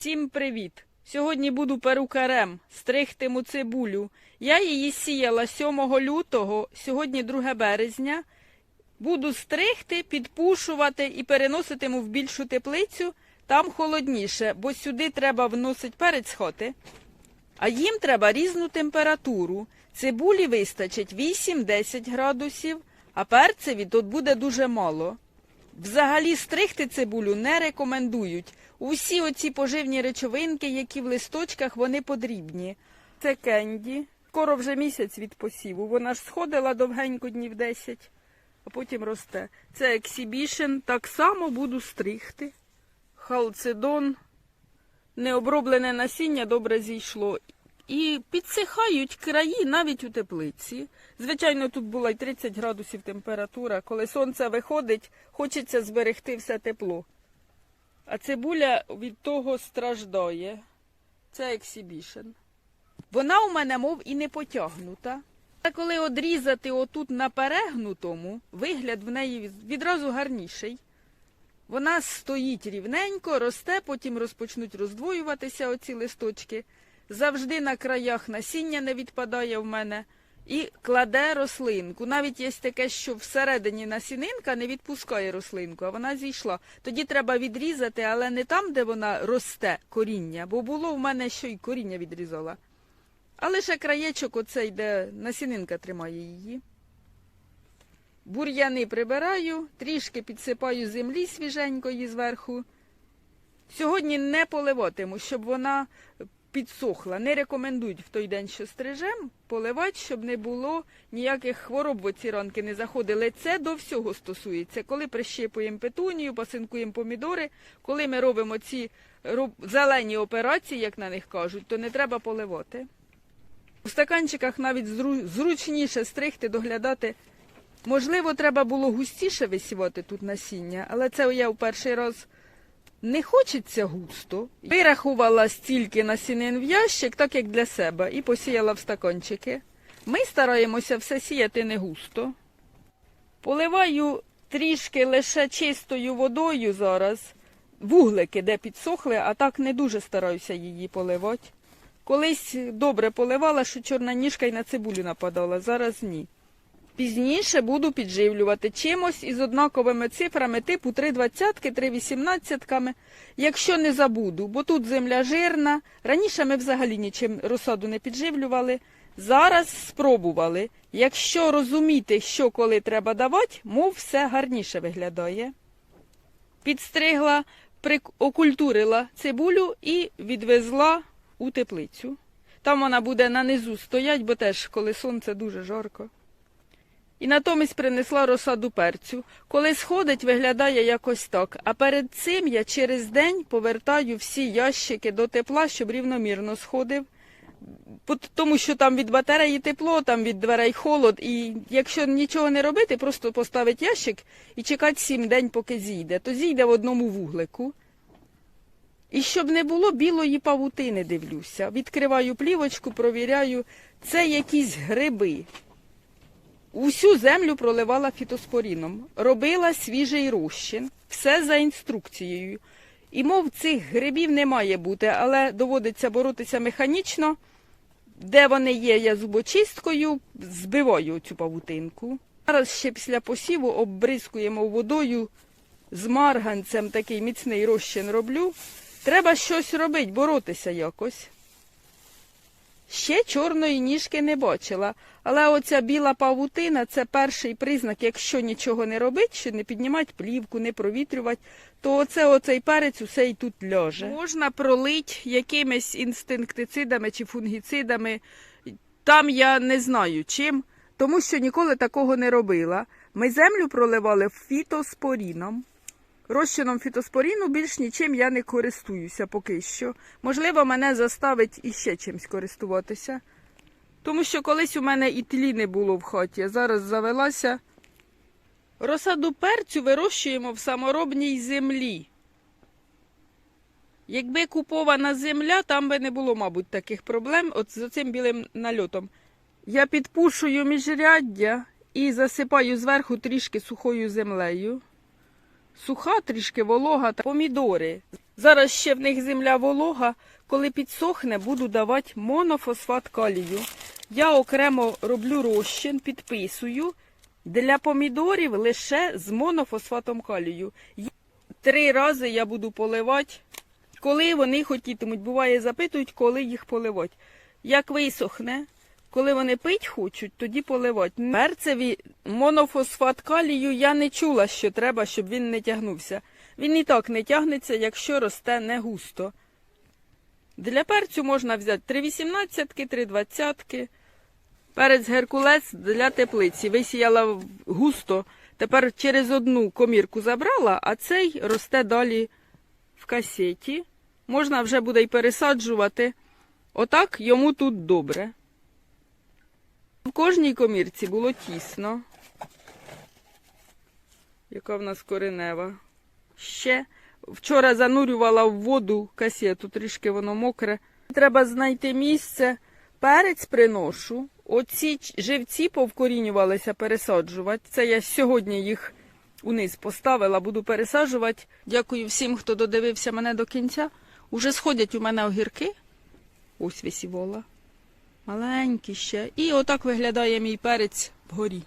Всім привіт! Сьогодні буду перукарем, стригтиму цибулю. Я її сіяла 7 лютого, сьогодні 2 березня. Буду стригти, підпушувати і переноситиму в більшу теплицю. Там холодніше, бо сюди треба вносити перець хоти. А їм треба різну температуру. Цибулі вистачить 8-10 градусів, а перцеві тут буде дуже мало. Взагалі стригти цибулю не рекомендують. Усі оці поживні речовинки, які в листочках, вони подрібні. Це кенді. Скоро вже місяць від посіву. Вона ж сходила довгенько днів 10, а потім росте. Це ексібішн. Так само буду стригти. Халцедон. Необроблене насіння добре зійшло. І підсихають краї навіть у теплиці. Звичайно, тут була й 30 градусів температура. Коли сонце виходить, хочеться зберегти все тепло. А цибуля від того страждає. Це ексібішн. Вона у мене, мов і не потягнута. Та коли одрізати отут на перегнутому, вигляд в неї відразу гарніший. Вона стоїть рівненько, росте, потім розпочнуть роздвоюватися оці листочки. Завжди на краях насіння не відпадає в мене і кладе рослинку. Навіть є таке, що всередині насінинка не відпускає рослинку, а вона зійшла. Тоді треба відрізати, але не там, де вона росте коріння, бо було в мене, що й коріння відрізала. А лише краєчок оцей, де насінинка тримає її. Бур'яни прибираю, трішки підсипаю землі свіженької зверху. Сьогодні не поливатиму, щоб вона підсохла. Не рекомендують в той день, що стрижем, поливати, щоб не було ніяких хвороб в оці ранки не заходили. Це до всього стосується. Коли прищипуємо петунію, пасинкуємо помідори, коли ми робимо ці зелені операції, як на них кажуть, то не треба поливати. У стаканчиках навіть зру- зручніше стригти, доглядати. Можливо, треба було густіше висівати тут насіння, але це я в перший раз не хочеться густо. Вирахувала стільки насінин в ящик, так як для себе, і посіяла в стаканчики. Ми стараємося все сіяти не густо. Поливаю трішки лише чистою водою зараз. Вуглики, де підсохли, а так не дуже стараюся її поливати. Колись добре поливала, що чорна ніжка й на цибулю нападала, зараз ні. Пізніше буду підживлювати чимось із однаковими цифрами типу 3,20, 3,18, якщо не забуду, бо тут земля жирна. Раніше ми взагалі нічим розсаду не підживлювали. Зараз спробували. Якщо розуміти, що коли треба давати, мов все гарніше виглядає. Підстригла, окультурила цибулю і відвезла у теплицю. Там вона буде на низу стоять, бо теж коли сонце дуже жарко. І натомість принесла розсаду перцю. Коли сходить, виглядає якось так. А перед цим я через день повертаю всі ящики до тепла, щоб рівномірно сходив. Тому що там від батареї тепло, там від дверей холод. І якщо нічого не робити, просто поставити ящик і чекати сім день, поки зійде, то зійде в одному вуглику. І щоб не було білої павутини, дивлюся. Відкриваю плівочку, провіряю. Це якісь гриби. Усю землю проливала фітоспоріном, робила свіжий розчин, все за інструкцією. І мов цих грибів не має бути, але доводиться боротися механічно. Де вони є, я зубочисткою збиваю цю павутинку. Зараз ще після посіву оббризкуємо водою з марганцем, такий міцний розчин роблю. Треба щось робити, боротися якось. Ще чорної ніжки не бачила, але оця біла павутина це перший признак, якщо нічого не робить, що не піднімати плівку, не провітрювати, то оце оцей перець усе і тут ляже. Можна пролить якимись інстинктицидами чи фунгіцидами. Там я не знаю чим, тому що ніколи такого не робила. Ми землю проливали фітоспоріном. Розчином фітоспоріну більш нічим я не користуюся поки що. Можливо, мене заставить іще чимось користуватися. Тому що колись у мене і тлі не було в хаті, зараз завелася. Розсаду перцю вирощуємо в саморобній землі. Якби купована земля, там би не було, мабуть, таких проблем от з цим білим нальотом. Я підпушую міжряддя і засипаю зверху трішки сухою землею суха, трішки волога та помідори. Зараз ще в них земля волога. Коли підсохне, буду давати монофосфат калію. Я окремо роблю розчин, підписую. Для помідорів лише з монофосфатом калію. Три рази я буду поливати, коли вони хотітимуть. Буває, запитують, коли їх поливати. Як висохне, коли вони пить хочуть, тоді поливати. Перцеві монофосфат калію я не чула, що треба, щоб він не тягнувся. Він і так не тягнеться, якщо росте не густо. Для перцю можна взяти 3,18, 3,20. Перець геркулес для теплиці. Висіяла густо. Тепер через одну комірку забрала, а цей росте далі в касеті. Можна вже буде й пересаджувати. Отак йому тут добре. В кожній комірці було тісно. Яка в нас коренева. Ще вчора занурювала в воду касету, трішки воно мокре. Треба знайти місце. Перець приношу. Оці живці повкорінювалися пересаджувати. Це я сьогодні їх униз поставила, буду пересаджувати. Дякую всім, хто додивився мене до кінця. Уже сходять у мене огірки. Ось висівола. Маленькі ще. І отак виглядає мій перець вгорі.